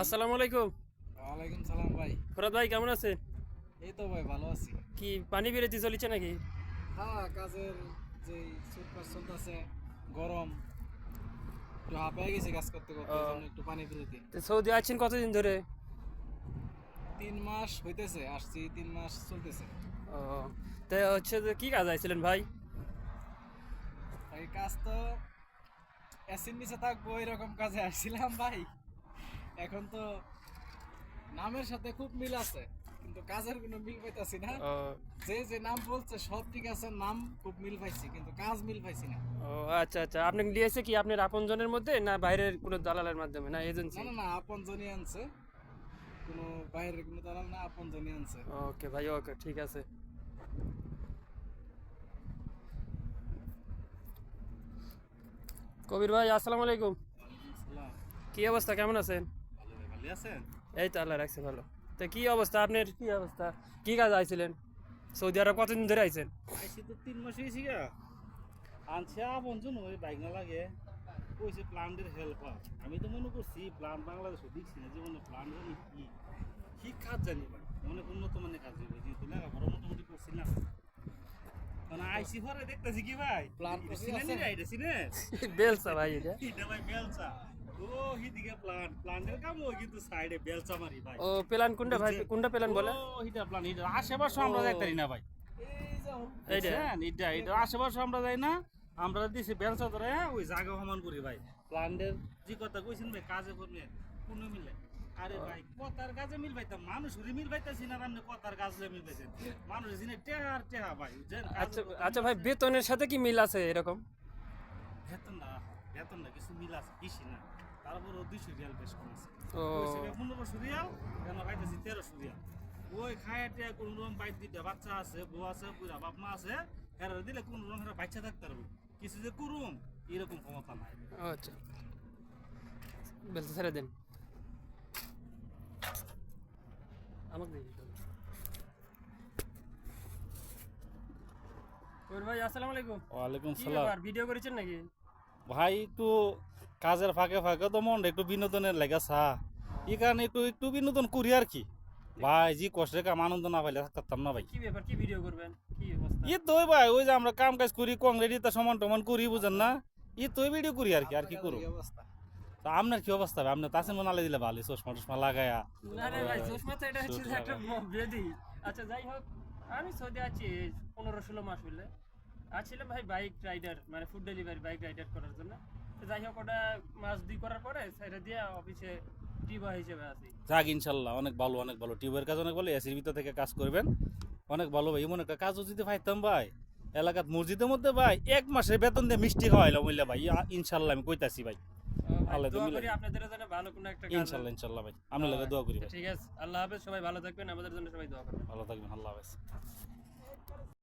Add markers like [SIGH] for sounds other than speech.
আসসালামু আলাইকুম। ওয়ালাইকুম সালাম ভাই। ফরাদ ভাই কেমন আছেন? এই তো ভাই ভালো আছি। কি পানি বেরোতে চলেছে নাকি? হ্যাঁ কাজের যে সুটপাস চলতেছে গরম। একটু হাঁপিয়ে গেছি কাজ করতে করতে একটু পানি ফেলতে তো সৌদি আছেন কতদিন ধরে? তিন মাস হইতেছে আসছি তিন মাস চলতেছে। ও তো হচ্ছে যে কি কাজ আইছিলেন ভাই? এই কাজ তো অ্যাসিড নিচে থাকব এরকম কাজে আসছিলাম ভাই। এখন তো নামের সাথে খুব মিল আছে কিন্তু কাজের কোনো মিল পাইতাছি না। যে যে নাম বলছে সব ঠিক আছে নাম খুব মিল পাইছি কিন্তু কাজ মিল পাইছি না। ও আচ্ছা আচ্ছা। আপনি নিয়েছে কি আপনার আপনজনের মধ্যে না বাইরের কোনো দালালের মাধ্যমে না এজেন্সি? না না না আপন জনই আনছে। কোনো বাইরের কোনো দালাল না আপন জনই আনছে। ওকে ভাই ওকে ঠিক আছে। কবির ভাই আসসালামু আলাইকুম। কি অবস্থা কেমন আছেন? এই তো আল্লাহ রাখছে ভালো। তো কি অবস্থা আপনার? কি অবস্থা? কি কাজ আইছিলেন? সৌদি আরব কতদিন ধরে আইছেন? আইসি তো তিন মাস হয়েছি গা। আনছে আপনজন ওই বাইক না লাগে। কইছে প্লান্টের হেল্পার আমি তো মনে করছি প্লান্ট বাংলাদেশে দেখছি না জীবনে প্লান্ট জানি কি কি কাজ জানি ভাই। অনেক উন্নত মানের কাজ হইবে যেহেতু লেখাপড়া মোটামুটি করছিলাম মানে আইসি পরে দেখতেছি কি ভাই? Plant এটা করছি চিনেন আছে? নি এটা চিনেন বেলসা ভাই এটা। [LAUGHS] [LAUGHS] এটা ভাই বেলচা। ও হিদিকে প্লান্ট প্লান্টের কাম ও কিন্তু সাইডে বেলচা মারি ভাই। ও প্ল্যান কোনটা ভাই? কোনটা প্ল্যান বলে? ও হিটা প্লান্ট হিটা। আশেপাশে আমরা যাইতারি না ভাই। এইটা এটা এটা আশেপাশে আমরা যাই না আমরা দিছি বেলসা ধরে ওই জায়গা সমান করি ভাই। প্লান্টের যে কথা কইছেন ভাই কাজে করবে কোনো মিলে আরে ভাই কথার কাজে মিল পাইতাম মানুষেরই মিল পাইতাছি না আপনি কথার কাজে মিল পাইছেন মানুষ জিনে টেহা আর টেহা ভাই আচ্ছা আচ্ছা ভাই বেতনের সাথে কি মিল আছে এরকম? বেতন না বেতন না কিছু মিল আছে বেশি না। তারপর দুইশো রিয়াল বেশ কম আছে। পনেরোশো রিয়াল কেন পাইতেছি তেরোশো রিয়াল। ওই খায় টিয়া কোন রকম বাইক দিতে বাচ্চা আছে বউ আছে বুড়া বাপ মা আছে এরা দিলে কোন রকম এরা বাচ্চা থাকতে পারব। কিছু যে করুম এরকম ক্ষমতা নাই। আচ্ছা। বেলসা ছেড়ে দেন। আমাকে দিয়ে দিতে হবে। ভাই আসসালামু আলাইকুম। ওয়ালাইকুম ব্যাপার ভিডিও করেছেন নাকি? ভাই একটু কাজের ফাঁকে ফাঁকে তো মন একটু বিনোদনের লেগে চা এই কারণে একটু একটু বিনোদন করি আর কি। ভাই যে কষ্টের কাম আনন্দ না পাইলে থাকতাম না ভাই। কি ব্যাপার কি ভিডিও করবেন? কি অবস্থা? ই তো ভাই ওই যে আমরা কাম কাজ করি কংগ্রেডি তা সমান টমান করি বুঝেন না? ই তো ভিডিও করি আর কি আর কি করব? অবস্থা? তা আপনার কি অবস্থা ভাই? আপনি তাসিন বানালে দিলে ভালো চশমা টশমা লাগায়া। না ভাই চশমা তো এটা হচ্ছে একটা বেদি। আচ্ছা যাই হোক আমি সৌদি আছি পনেরো ষোলো মাস হইলে। আছিলাম ভাই বাইক রাইডার মানে ফুড ডেলিভারি বাইক রাইডার করার জন্য। তো যাই হোক ওটা মাস দুই করার পরে সেটা দিয়ে অফিসে টিবা হিসেবে আছি। যাক ইনশাল্লাহ অনেক ভালো অনেক ভালো। টিউবের কাজ অনেক ভালো এসির ভিতর থেকে কাজ করবেন। অনেক ভালো ভাই এমন একটা কাজও যদি পাইতাম ভাই এলাকাত মসজিদের মধ্যে ভাই এক মাসের বেতন দিয়ে মিষ্টি খাওয়াইলাম বললে ভাই। ইনশাল্লাহ আমি কইতাছি ভাই, আল্লাহ দোয়া করি আপনাদের জন্য ভালো কোনো একটা কাজ ইনশাআল্লাহ ইনশাআল্লাহ ভাই। আমরা লাগা দোয়া করি ঠিক আছে আল্লাহ হাফেজ সবাই ভালো থাকবেন আমাদের জন্য সবাই দোয়া করবেন। ভালো থাকবেন আল্লাহ হাফেজ।